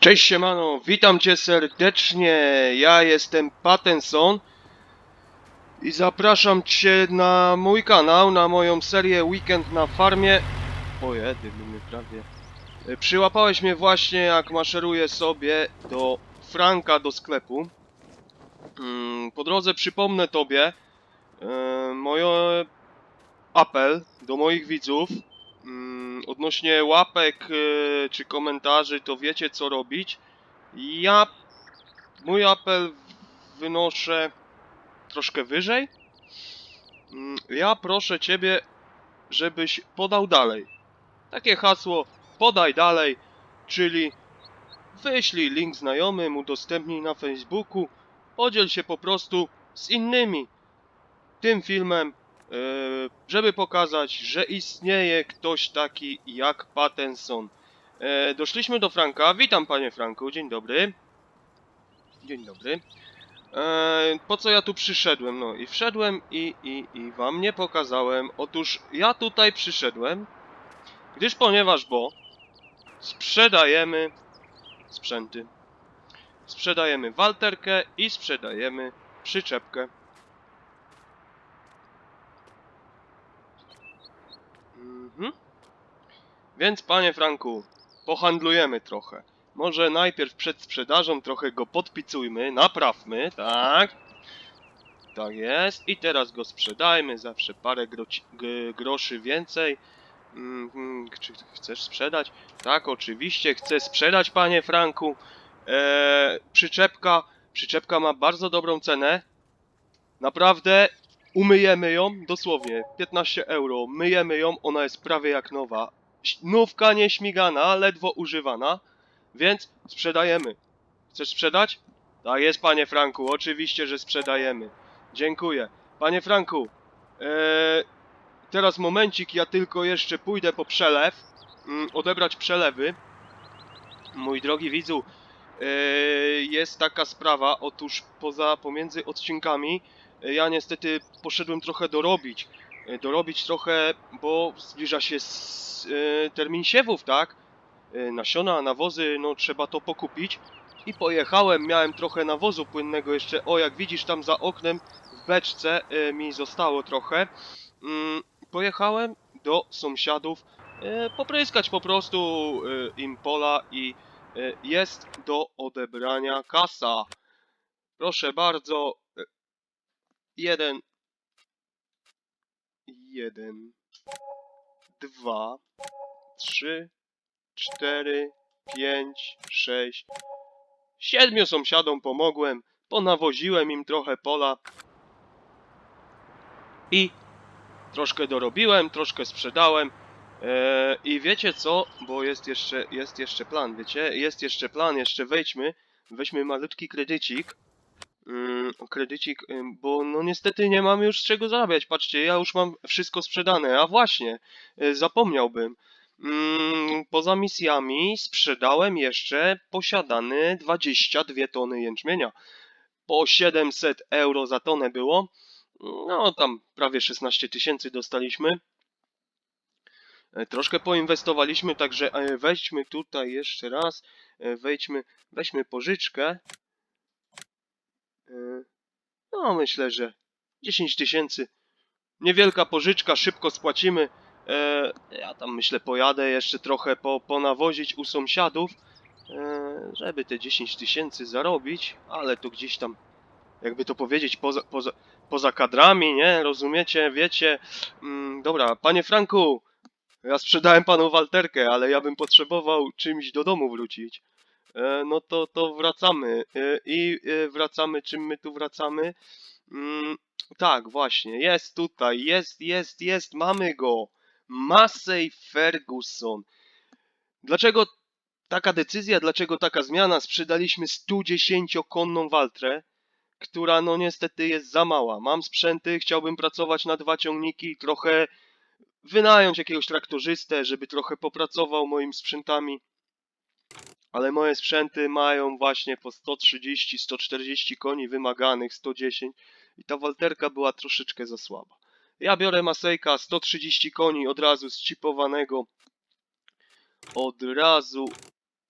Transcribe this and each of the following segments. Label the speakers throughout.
Speaker 1: Cześć siemano, witam cię serdecznie, ja jestem Pattenson i zapraszam cię na mój kanał, na moją serię Weekend na farmie. O jedy, by mnie prawie... E, Przyłapałeś mnie właśnie jak maszeruję sobie do Franka do sklepu. Mm, Po drodze przypomnę tobie e, moje apel do moich widzów odnośnie łapek e, czy komentarzy, to wiecie co robić. Ja mój apel wynoszę troszkę wyżej. Mm, Ja proszę ciebie, żebyś podał dalej. Takie hasło podaj dalej, czyli wyślij link znajomym, udostępnij na Facebooku, podziel się po prostu z innymi tym filmem, żeby pokazać, że istnieje ktoś taki jak Pattenson. E, Doszliśmy do Franka. Witam panie Franku, dzień dobry. Dzień dobry. E, po co ja tu przyszedłem? No i wszedłem i, i, i wam nie pokazałem. Otóż ja tutaj przyszedłem, gdyż ponieważ bo sprzedajemy sprzęty. Sprzedajemy walterkę i sprzedajemy przyczepkę. Mhm. Więc panie Franku, pohandlujemy trochę. Może najpierw przed sprzedażą trochę go podpicujmy, naprawmy, tak? Tak jest. I teraz go sprzedajmy, zawsze parę groszy więcej. Mhm. Czy chcesz sprzedać? Tak, oczywiście chcę sprzedać, panie Franku. Eee, przyczepka, przyczepka ma bardzo dobrą cenę. Naprawdę umyjemy ją, dosłownie 15 euro. Myjemy ją, ona jest prawie jak nowa. Nówka nieśmigana, ledwo używana, więc sprzedajemy. Chcesz sprzedać? Tak jest, panie Franku, oczywiście, że sprzedajemy. Dziękuję. Panie Franku, ee, teraz momencik, ja tylko jeszcze pójdę po przelew, mm, odebrać przelewy. Mój drogi widzu, e, jest taka sprawa, otóż poza, pomiędzy odcinkami, ja niestety poszedłem trochę dorobić. E, Dorobić trochę, bo zbliża się e, termin siewów, tak? E, Nasiona, nawozy, no trzeba to pokupić. I pojechałem, miałem trochę nawozu płynnego jeszcze, o jak widzisz tam za oknem w beczce mi zostało trochę. Mm, Pojechałem do sąsiadów popryskać po prostu im pola i jest do odebrania kasa. Proszę bardzo. Jeden. Jeden. Dwa. Trzy. Cztery. Pięć. Sześć. Siedmiu sąsiadom pomogłem. Ponawoziłem im trochę pola. I troszkę dorobiłem, troszkę sprzedałem. Eee, I wiecie co? Bo jest jeszcze, jest jeszcze plan, wiecie? Jest jeszcze plan, jeszcze wejdźmy. Weźmy malutki kredycik. Mm, kredycik, bo no niestety nie mam już z czego zarabiać. Patrzcie, ja już mam wszystko sprzedane. A właśnie, e, zapomniałbym. Mm, poza misjami sprzedałem jeszcze posiadane 22 tony jęczmienia. Po 700 euro za tonę było. No, tam prawie 16 tysięcy dostaliśmy. E, Troszkę poinwestowaliśmy, także e, wejdźmy tutaj jeszcze raz. e, Wejdźmy, weźmy pożyczkę. No, myślę, że 10 tysięcy. Niewielka pożyczka, szybko spłacimy. E, Ja tam myślę pojadę jeszcze trochę po, ponawozić u sąsiadów, e, żeby te 10 tysięcy zarobić, ale to gdzieś tam, jakby to powiedzieć, poza, poza, poza kadrami, nie? Rozumiecie, wiecie? Mm, dobra, panie Franku, ja sprzedałem panu Walterkę, ale ja bym potrzebował czymś do domu wrócić. E, no to, to wracamy. E, I e, wracamy, czym my tu wracamy? Mm, tak, właśnie, jest tutaj, jest, jest, jest, mamy go. Massey Ferguson. Dlaczego taka decyzja, dlaczego taka zmiana? Sprzedaliśmy 110-konną Waltrę, która no niestety jest za mała. Mam sprzęty, chciałbym pracować na dwa ciągniki, trochę wynająć jakiegoś traktorzystę, żeby trochę popracował moimi sprzętami. Ale moje sprzęty mają właśnie po 130-140 koni wymaganych, 110 i ta walterka była troszeczkę za słaba. Ja biorę Masejka 130 koni od razu zchipowanego, od razu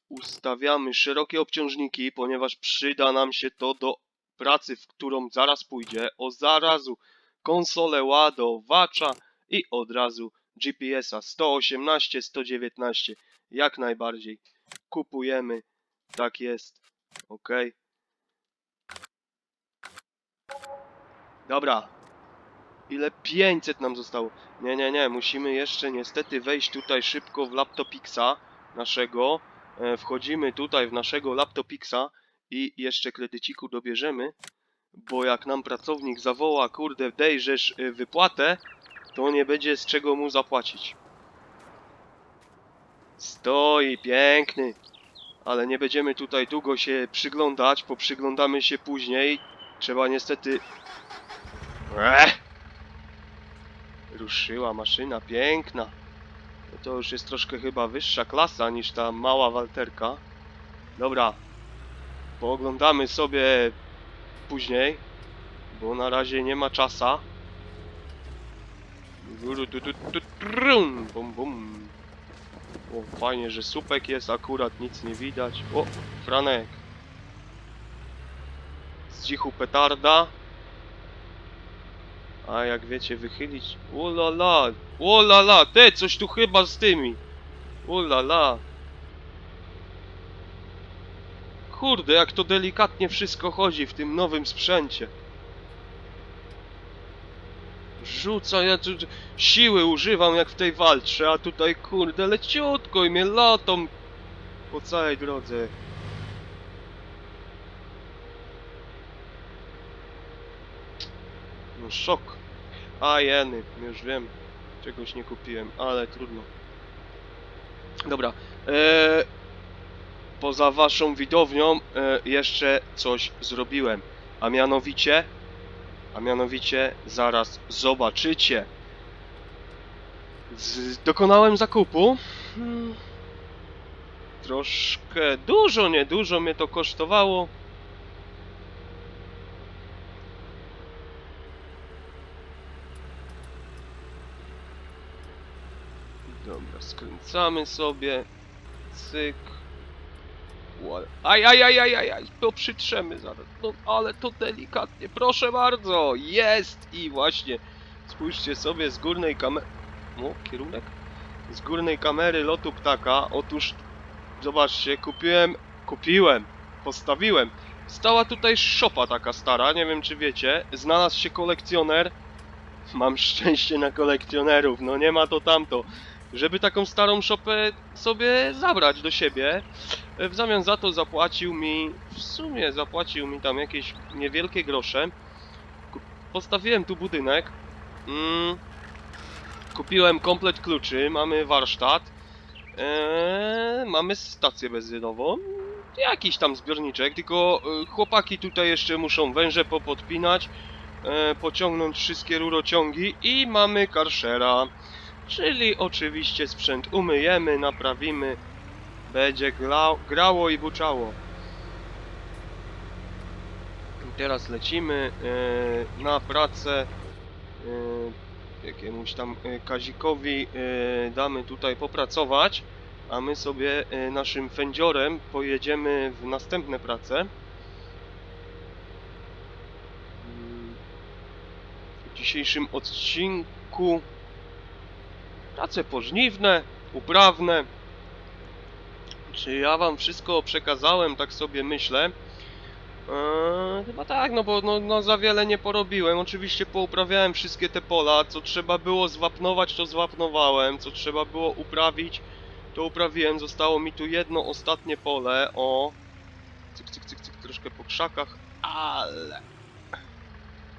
Speaker 1: ustawiamy szerokie obciążniki, ponieważ przyda nam się to do pracy, w którą zaraz pójdzie. O zarazu konsolę ładowacza i od razu GPS-a 118, 119. Jak najbardziej. Kupujemy. Tak jest. Ok. Dobra. Ile 500 nam zostało? Nie, nie, nie. Musimy jeszcze niestety wejść tutaj szybko w laptopixa naszego. E, wchodzimy tutaj w naszego laptopixa i jeszcze kredyciku dobierzemy. Bo jak nam pracownik zawoła, kurde, dejrzesz y, wypłatę, to nie będzie z czego mu zapłacić. Stoi, piękny. Ale nie będziemy tutaj długo się przyglądać, poprzyglądamy się później. Trzeba niestety... Ech! Ruszyła maszyna, piękna. To już jest troszkę chyba wyższa klasa niż ta mała Walterka. Dobra. Pooglądamy sobie później, bo na razie nie ma czasa. Guru, tu, tu, tu, trum, Bum, bum. O, fajnie, że supek jest, akurat nic nie widać. O, Franek. Z cichu petarda. A jak wiecie, wychylić... Ulala! Ulala! Te, coś tu chyba z tymi! Ulala! Kurde, jak to delikatnie wszystko chodzi w tym nowym sprzęcie. Rzuca, ja tu siły używam jak w tej walce, a tutaj kurde leciutko i mnie latą po całej drodze. No szok. A jeny, już wiem. Czegoś nie kupiłem, ale trudno. Dobra. Eee, poza waszą widownią e, jeszcze coś zrobiłem. A mianowicie, a mianowicie zaraz zobaczycie. Z, dokonałem zakupu. Hmm, troszkę dużo, niedużo mnie to kosztowało. Dobra, skręcamy sobie. Cyk. Ła- Aj, aj, aj, aj, aj, aj, to przytrzemy zaraz. No, ale to delikatnie, proszę bardzo, jest! I właśnie, spójrzcie sobie z górnej kamery... O, kierunek? Z górnej kamery lotu ptaka, otóż, zobaczcie, kupiłem, kupiłem, postawiłem. Stała tutaj szopa taka stara, nie wiem czy wiecie, znalazł się kolekcjoner. Mam szczęście na kolekcjonerów, no nie ma to tamto. Żeby taką starą szopę sobie zabrać do siebie, W zamian za to zapłacił mi, w sumie zapłacił mi tam jakieś niewielkie grosze. Postawiłem tu budynek. Mm, kupiłem komplet kluczy, mamy warsztat. E, mamy stację benzynową. Jakiś tam zbiorniczek, tylko e, chłopaki tutaj jeszcze muszą węże popodpinać, e, pociągnąć wszystkie rurociągi i mamy karszera. Czyli oczywiście sprzęt umyjemy, naprawimy, będzie gra, grało i buczało. Teraz lecimy e, na pracę e, jakiemuś tam e, Kazikowi e, damy tutaj popracować, a my sobie e, naszym fędziorem pojedziemy w następne prace. Mm, W dzisiejszym odcinku prace pożniwne, uprawne, czy ja wam wszystko przekazałem, tak sobie myślę? Eee, chyba tak, no bo no, no za wiele nie porobiłem. Oczywiście pouprawiałem wszystkie te pola, co trzeba było zwapnować, to zwapnowałem, co trzeba było uprawić, to uprawiłem. Zostało mi tu jedno ostatnie pole, o... Cyk, cyk, cyk, cyk, troszkę po krzakach, ale...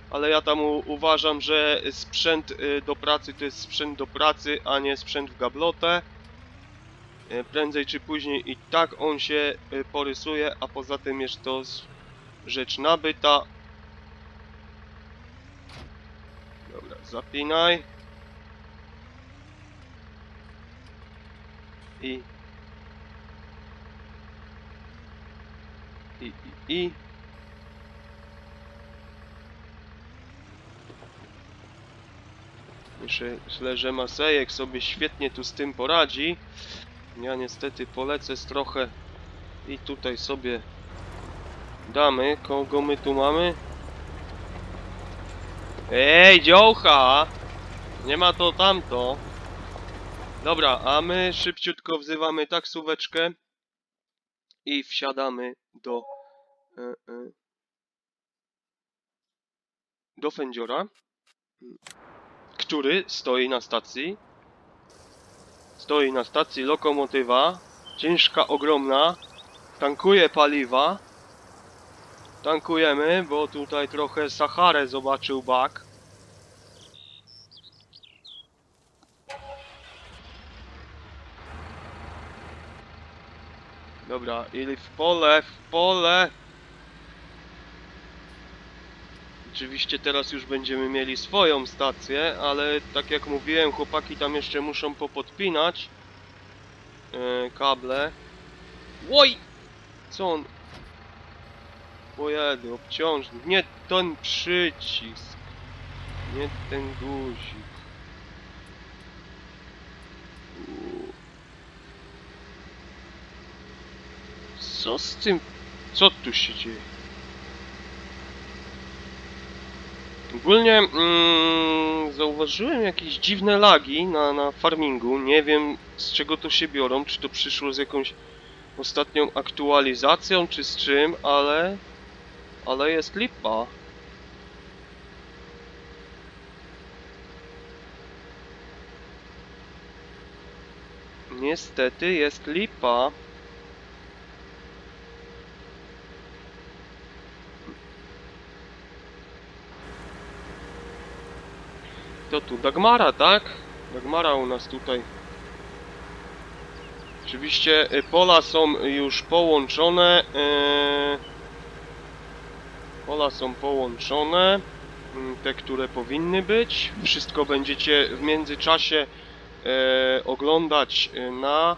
Speaker 1: Ale ja tam uważam, że sprzęt y, do pracy to jest sprzęt do pracy, a nie sprzęt w gablotę. E, prędzej czy później i tak on się e, porysuje, a poza tym jest to rzecz nabyta. Dobra, zapinaj. I... I, i, i. Myślę, że Masejek sobie świetnie tu z tym poradzi. Ja niestety polecę z trochę I tutaj sobie damy. Kogo my tu mamy? Ej, dziołcha! Nie ma to tamto. Dobra, a my szybciutko wzywamy taksóweczkę i wsiadamy do e, e, do fędziora, który stoi na stacji. Stoi na stacji lokomotywa, ciężka, ogromna, tankuje paliwa. Tankujemy, bo tutaj trochę Saharę zobaczył bak. Dobra, ili w pole, w pole. Oczywiście teraz już będziemy mieli swoją stację, ale tak jak mówiłem, chłopaki tam jeszcze muszą popodpinać e, kable. Oj! Co on? Pojedy, obciążnik. Nie ten przycisk. Nie ten guzik. Co z tym? Co tu się dzieje? Ogólnie mm, zauważyłem jakieś dziwne lagi na, na farmingu. Nie wiem z czego to się biorą. Czy to przyszło z jakąś ostatnią aktualizacją, czy z czym, ale. Ale jest lipa. Niestety jest lipa. To tu Dagmara, tak? Dagmara u nas tutaj. Oczywiście y, pola są już połączone. y, Pola są połączone. mm, Te, które powinny być. Wszystko będziecie w międzyczasie e, oglądać y, na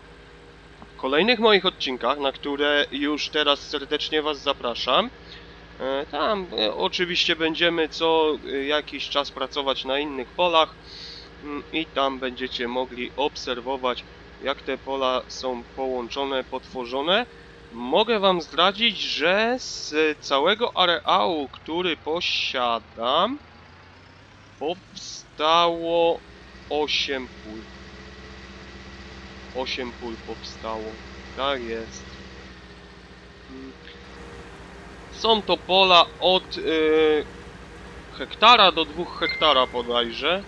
Speaker 1: kolejnych moich odcinkach, na które już teraz serdecznie Was zapraszam. E, Tam e, oczywiście będziemy co e, jakiś czas pracować na innych polach mm, i tam będziecie mogli obserwować jak te pola są połączone, potworzone. Mogę Wam zdradzić, że z całego areału, który posiadam, powstało 8 pól. 8 pól powstało. Tak jest. Mm. Są to pola od y, hektara do 2 hektara bodajże.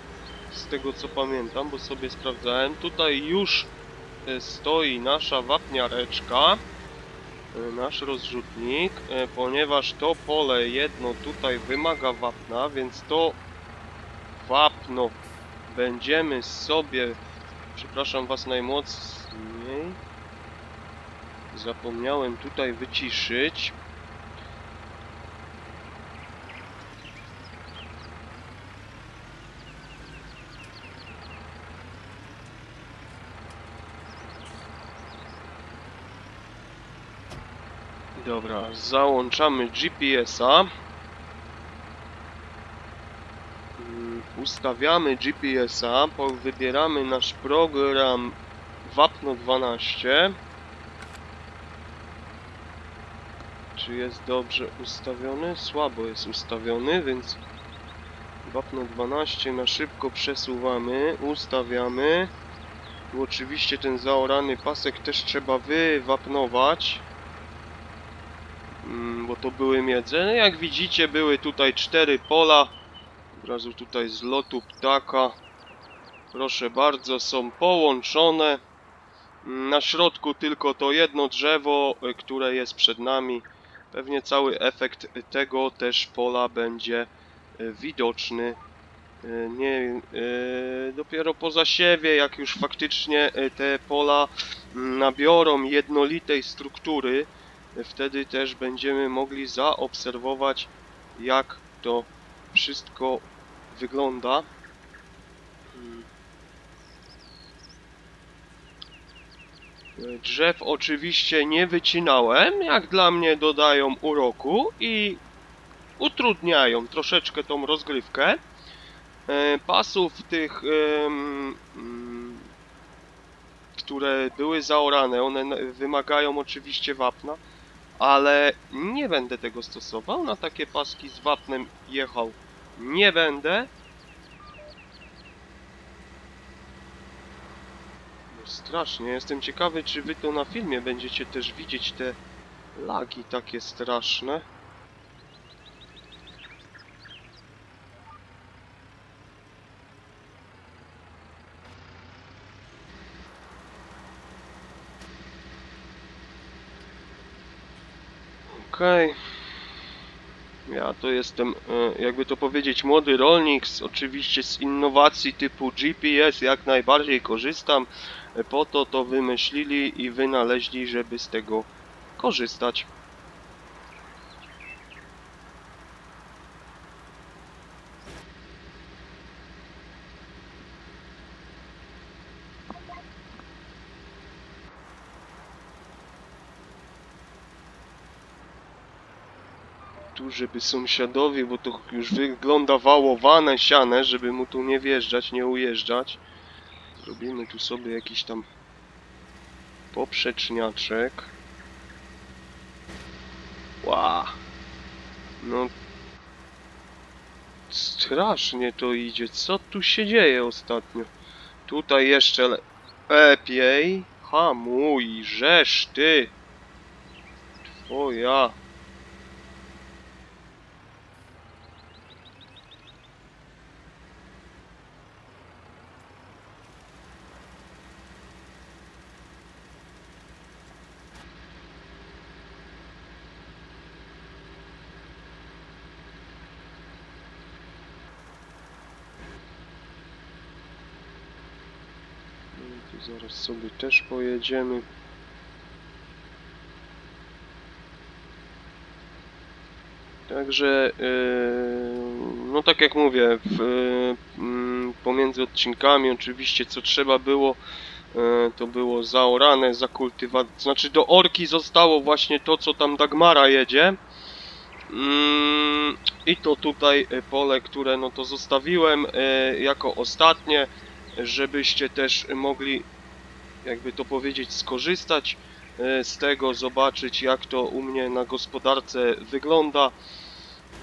Speaker 1: Z tego co pamiętam, bo sobie sprawdzałem. Tutaj już y, stoi nasza wapniareczka. y, Nasz rozrzutnik, ponieważ to pole jedno tutaj wymaga wapna, więc to wapno będziemy sobie, przepraszam was najmocniej, zapomniałem tutaj wyciszyć. Dobra, załączamy GPS-a. Mm, Ustawiamy GPS-a, wybieramy nasz program Wapno 12. Czy jest dobrze ustawiony? Słabo jest ustawiony, więc Wapno 12 na szybko przesuwamy, ustawiamy. Tu oczywiście ten zaorany pasek też trzeba wywapnować. Bo to były miedze. No jak widzicie, były tutaj cztery pola. Od razu tutaj z lotu ptaka. Proszę bardzo, są połączone. Na środku tylko to jedno drzewo, y, które jest przed nami. Pewnie cały efekt tego też pola będzie y, widoczny. Y, Nie, dopiero po zasiewie, jak już faktycznie te pola mm, nabiorą jednolitej struktury, wtedy też będziemy mogli zaobserwować jak to wszystko wygląda. Mm. Drzew oczywiście nie wycinałem, jak dla mnie dodają uroku i utrudniają troszeczkę tą rozgrywkę. E, Pasów tych mm, które były zaorane, one wymagają oczywiście wapna, ale nie będę tego stosował, na takie paski z wapnem jechał nie będę. No strasznie, jestem ciekawy, czy wy to na filmie będziecie też widzieć te lagi takie straszne. Okej. Ja to jestem, e, jakby to powiedzieć, młody rolnik, z, oczywiście z innowacji typu GPS jak najbardziej korzystam. E, Po to to wymyślili i wynaleźli, żeby z tego korzystać. Żeby sąsiadowi, bo to już wygląda wałowane siane, żeby mu tu nie wjeżdżać, nie ujeżdżać. Zrobimy tu sobie jakiś tam poprzeczniaczek. Ła. No. Strasznie to idzie. Co tu się dzieje ostatnio? Tutaj jeszcze le lepiej. Hamuj, żeż ty. Twoja. No i tu zaraz sobie też pojedziemy. Także, yy, no tak jak mówię, w, yy, pomiędzy odcinkami oczywiście co trzeba było, yy, to było zaorane, zakultywowane, znaczy do orki zostało właśnie to, co tam Dagmara jedzie. Mm, I to tutaj y, pole, które no to zostawiłem y, jako ostatnie, żebyście też mogli, jakby to powiedzieć, skorzystać y, z tego, zobaczyć jak to u mnie na gospodarce wygląda.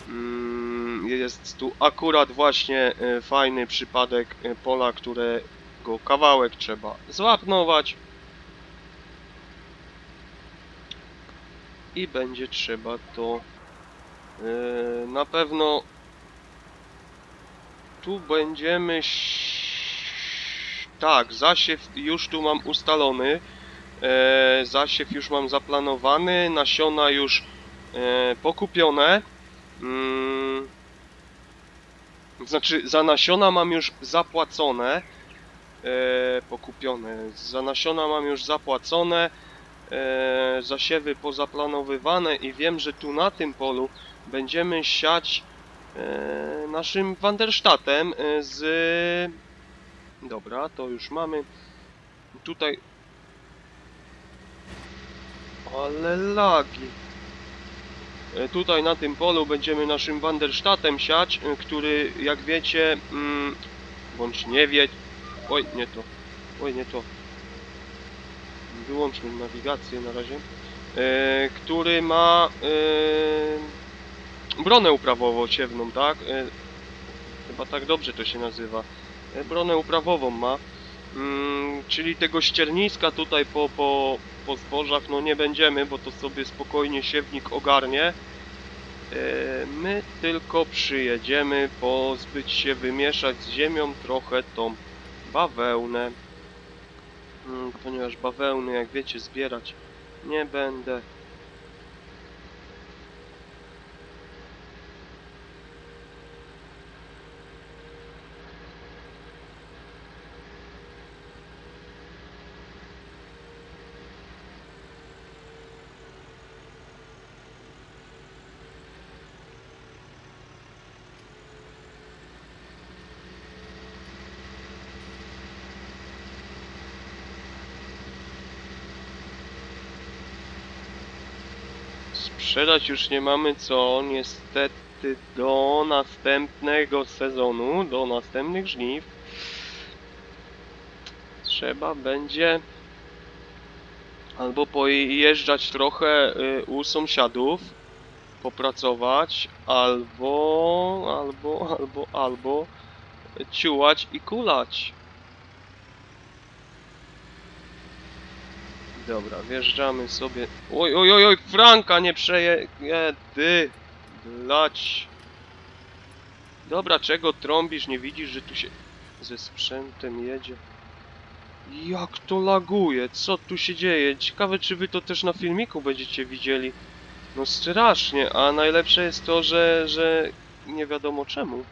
Speaker 1: Mm, Jest tu akurat właśnie y, fajny przypadek y, pola, którego kawałek trzeba złapnować. I będzie trzeba to Na pewno tu będziemy. Tak, zasiew już tu mam ustalony. E, Zasiew już mam zaplanowany, nasiona już e, pokupione. Mm, Znaczy, za nasiona mam już zapłacone. E, Pokupione. Za nasiona mam już zapłacone. E, Zasiewy pozaplanowywane i wiem, że tu na tym polu będziemy siać e, naszym Wanderstadtem e, z... Dobra, to już mamy. Tutaj... Ale lagi. E, Tutaj na tym polu będziemy naszym Wanderstadtem siać, e, który jak wiecie, mm, bądź nie wie... Oj, nie to. Oj, nie to. Wyłączmy nawigację na razie. E, który ma... E, bronę uprawową-ciewną, tak? E, chyba tak dobrze to się nazywa. Bronę uprawową ma. Mm, czyli tego ścierniska tutaj po, po, po zbożach no nie będziemy, bo to sobie spokojnie siewnik ogarnie. E, my tylko przyjedziemy pozbyć się, wymieszać z ziemią trochę tą bawełnę. Mm, ponieważ bawełny, jak wiecie, zbierać nie będę. Sprzedać już nie mamy co, niestety do następnego sezonu, do następnych żniw trzeba będzie Albo pojeżdżać trochę y, u sąsiadów, popracować, albo, albo, albo, albo ciułać i kulać. Dobra, wjeżdżamy sobie. Oj, oj, oj, oj, Franka nie przeje... Jedy. Lać. Dobra, czego trąbisz? Nie widzisz, że tu się ze sprzętem jedzie? Jak to laguje? Co tu się dzieje? Ciekawe, czy wy to też na filmiku będziecie widzieli. No strasznie, a najlepsze jest to, że, że nie wiadomo czemu.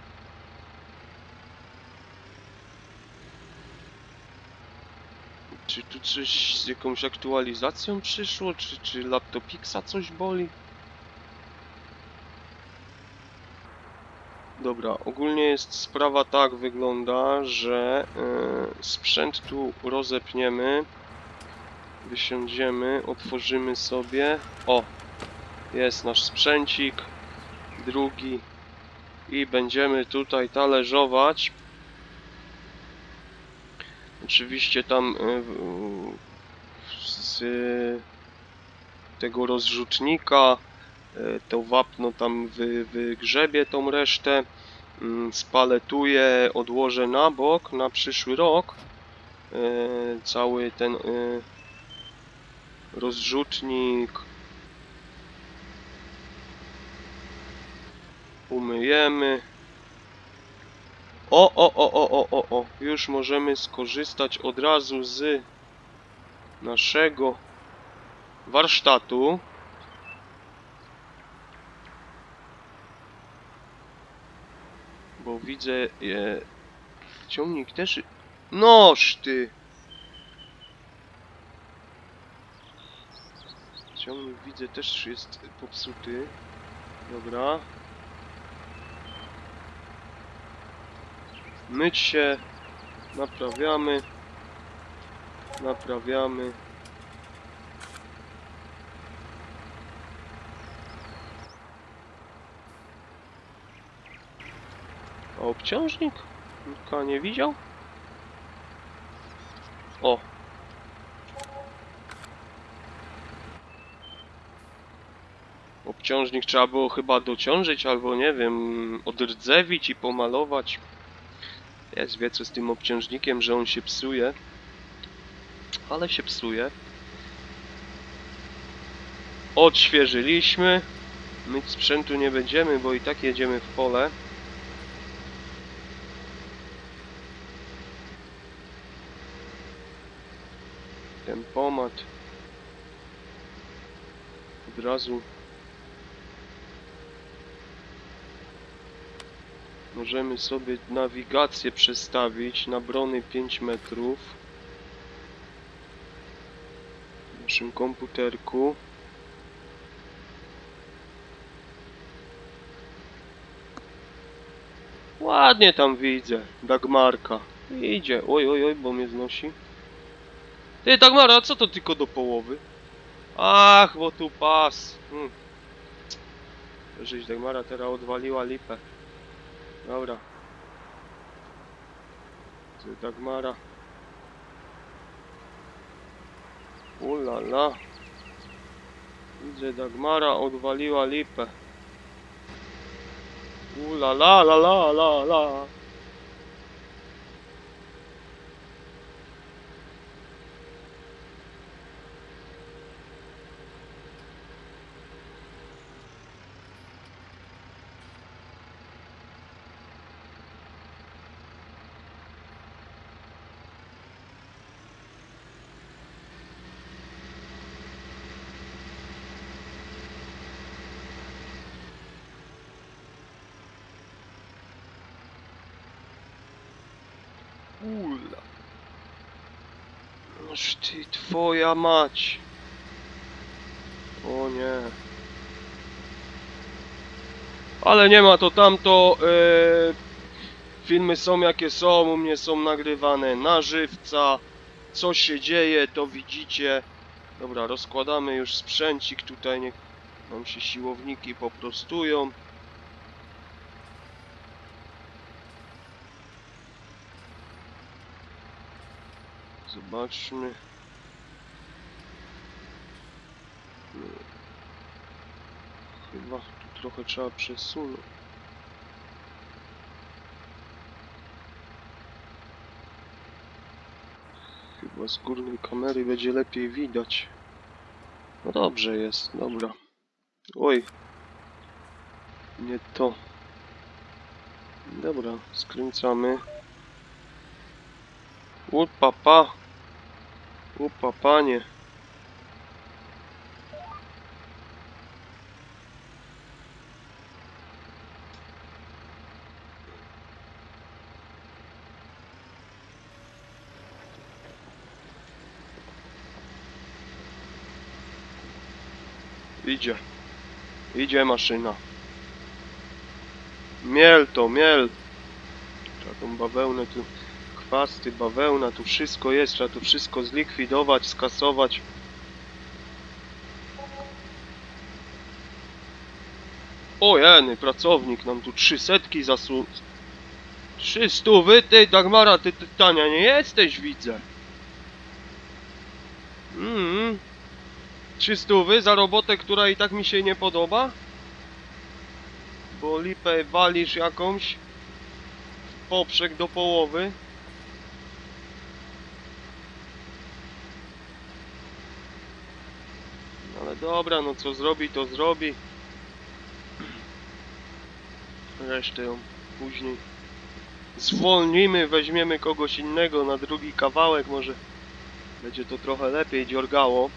Speaker 1: Czy tu coś z jakąś aktualizacją przyszło? Czy, czy laptopixa coś boli? Dobra, ogólnie jest sprawa tak wygląda, że e, sprzęt tu rozepniemy, wysiądziemy, otworzymy sobie. O, jest nasz sprzęcik, drugi i będziemy tutaj talerzować. Oczywiście tam e, z tego rozrzutnika e, to wapno tam wy, wygrzebie tą resztę, mm, spaletuje, odłożę na bok na przyszły rok. E, Cały ten rozrzutnik umyjemy. O, o, o, o, o, o, o, już możemy skorzystać od razu z naszego warsztatu. Bo widzę, e, ciągnik też... Noż ty! Ciągnik widzę też jest popsuty. Dobra. Myć się. Naprawiamy. Naprawiamy. A obciążnik? Nikt nie widział? O! Obciążnik trzeba było chyba dociążyć, albo nie wiem, odrdzewić i pomalować. Jest co z tym obciążnikiem, że on się psuje. Ale się psuje. Odświeżyliśmy. Myć sprzętu nie będziemy, bo i tak jedziemy w pole. Tempomat. Od razu możemy sobie nawigację przestawić na brony 5 metrów w naszym komputerku. Ładnie tam widzę, Dagmarka. Idzie, oj, oj, oj, bo mnie znosi. Ty, Dagmara, co to tylko do połowy? Ach, bo tu pas. Hmm. Żeś Dagmara teraz odwaliła lipę. Dobra. Ty, Dagmara. Ulala. Widzę, Dagmara odwaliła lipę. Ulala, la, la, la, la. Ula. Noż ty, twoja mać. O nie. Ale nie ma to tamto. E, filmy są jakie są, u mnie są nagrywane na żywca. Co się dzieje, to widzicie. Dobra, rozkładamy już sprzęcik tutaj, niech nam się siłowniki poprostują. Zobaczmy. Kurwa, tu trochę trzeba przesunąć. Chyba z górnej kamery będzie lepiej widać. No dobrze jest, dobra. Oj. Nie to. Dobra, skręcamy. U papa. U papanie. Idzie. Idzie maszyna. Miel to, miel. Tą bawełnę tu, chwasty, bawełna, tu wszystko jest, trzeba tu wszystko zlikwidować, skasować. O jeny, pracownik nam tu trzy setki zasu... Trzy stówy? Ty, Dagmara, ty, ty tania nie jesteś, widzę. Mhm. Trzy stówy za robotę, która i tak mi się nie podoba? Bo lipę walisz jakąś w poprzek do połowy. No Ale dobra, no co zrobi, to zrobi. Resztę ją później zwolnimy, weźmiemy kogoś innego na drugi kawałek, może będzie to trochę lepiej dziorgało.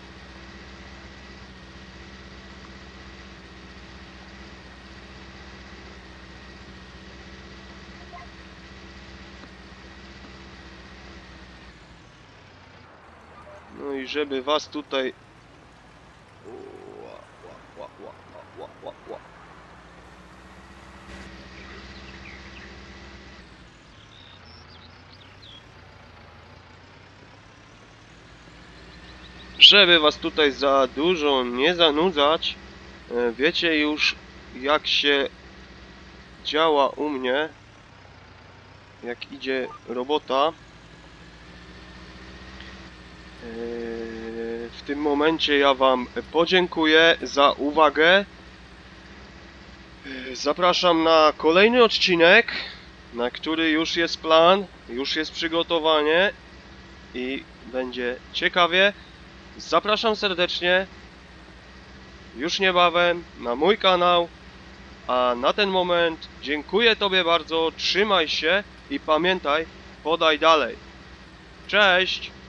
Speaker 1: Żeby was tutaj... Żeby was tutaj za dużo nie zanudzać, e, wiecie już jak się działa u mnie, jak idzie robota. Eee, W tym momencie ja Wam podziękuję za uwagę. Zapraszam na kolejny odcinek, na który już jest plan, już jest przygotowanie i będzie ciekawie. Zapraszam serdecznie już niebawem na mój kanał. A na ten moment dziękuję Tobie bardzo, trzymaj się i pamiętaj, podaj dalej. Cześć!